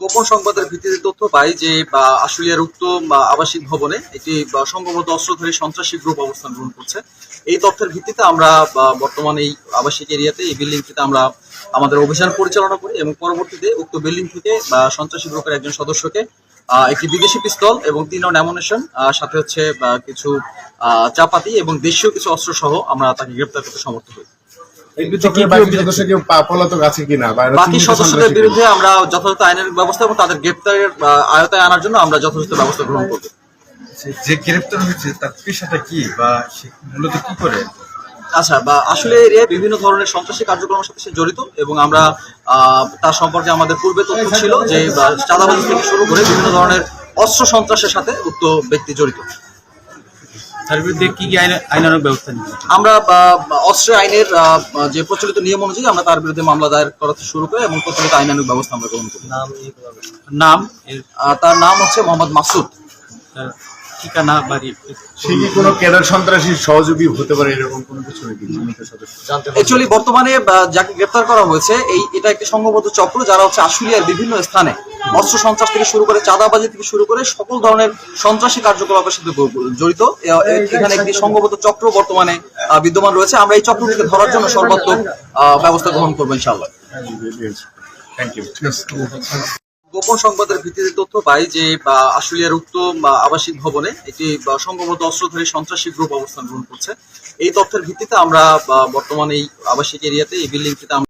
গোপন সংবাদের ভিত্তিতে তথ্য পাই যে আশুলিয়ার উক্ত আবাসিক ভবনে একটি সংঘবদ্ধ অস্ত্রধারী সন্ত্রাসী গ্রুপ অবস্থান গ্রহণ করছে। এই তথ্যের ভিত্তিতে আমরা বর্তমানে এই আবাসিক এরিয়াতে এই বিল্ডিংটিতে আমরা আমাদের অভিযান পরিচালনা করি এবং পরবর্তীতে উক্ত বিল্ডিং থেকে সন্ত্রাসী গ্রুপের একজন সদস্যকে একটি বিদেশি পিস্তল এবং তিন রাউন্ড অ্যামুনেশন সাথে হচ্ছে কিছু চাপাতি এবং দেশীয় কিছু অস্ত্র সহ আমরা তাকে গ্রেপ্তার করতে সমর্থ হই বাকি সদস্যদের বিরুদ্ধে আমরা যথাযথ আইনের ব্যবস্থা এবং তাদের গ্রেপ্তারের আয়তায় আনার জন্য আমরা যথাযথ ব্যবস্থা গ্রহণ করব। যে গ্রেপ্তার হয়েছে তার পেশাটা কি বা মূলত কি করে? আচ্ছা বা আসলে বিভিন্ন ধরনের সন্ত্রাসী কার্যক্রমের সাথে সে জড়িত এবং আমরা আহ, তার সম্পর্কে আমাদের পূর্বে তথ্য ছিল যে বা, চাঁদাবাজি থেকে শুরু করে বিভিন্ন ধরনের অস্ত্র সন্ত্রাসের সাথে উক্ত ব্যক্তি জড়িত। তার বিরুদ্ধে কি কি আইন আইনানুগ ব্যবস্থা নিবে আমরা অস্ত্র আইনের আহ, যে প্রচলিত নিয়ম অনুযায়ী আমরা তার বিরুদ্ধে মামলা দায়ের করা শুরু করে এবং প্রচলিত আইনানুগ ব্যবস্থা আমরা গ্রহণ করি। নাম আহ, তার নাম হচ্ছে মোহাম্মদ মাসুদ। ঠিকানা বাড়ি সে কি কোনো ক্যাডার সন্ত্রাসীর সহযোগী হতে পারে এরকম কোনো কিছু নাকি অ্যাকচুয়ালি বর্তমানে যাকে গ্রেপ্তার করা হয়েছে এই এটা একটি সংঘবদ্ধ চক্র যারা হচ্ছে আশুলিয়ার বিভিন্ন স্থানে অস্ত্র সন্ত্রাস থেকে শুরু করে চাঁদাবাজি থেকে শুরু করে সকল ধরনের সন্ত্রাসী কার্যকলাপের সাথে জড়িত। এখানে একটি সংঘবদ্ধ চক্র বর্তমানে আহ, বিদ্যমান রয়েছে। আমরা এই চক্রটিকে ধরার জন্য সর্বাত্মক আহ, ব্যবস্থা গ্রহণ করব ইনশাআল্লাহ। থ্যাংক ইউ গোপন সংবাদের ভিত্তিতে তথ্য পাই যে আশুলিয়ার উক্ত আবাসিক ভবনে একটি সম্ভবত অস্ত্র অস্ত্রধারী সন্ত্রাসী গ্রুপ অবস্থান গ্রহণ করছে। এই তথ্যের ভিত্তিতে আমরা বর্তমানে এই আবাসিক এরিয়াতে এই বিল্ডিংটিতে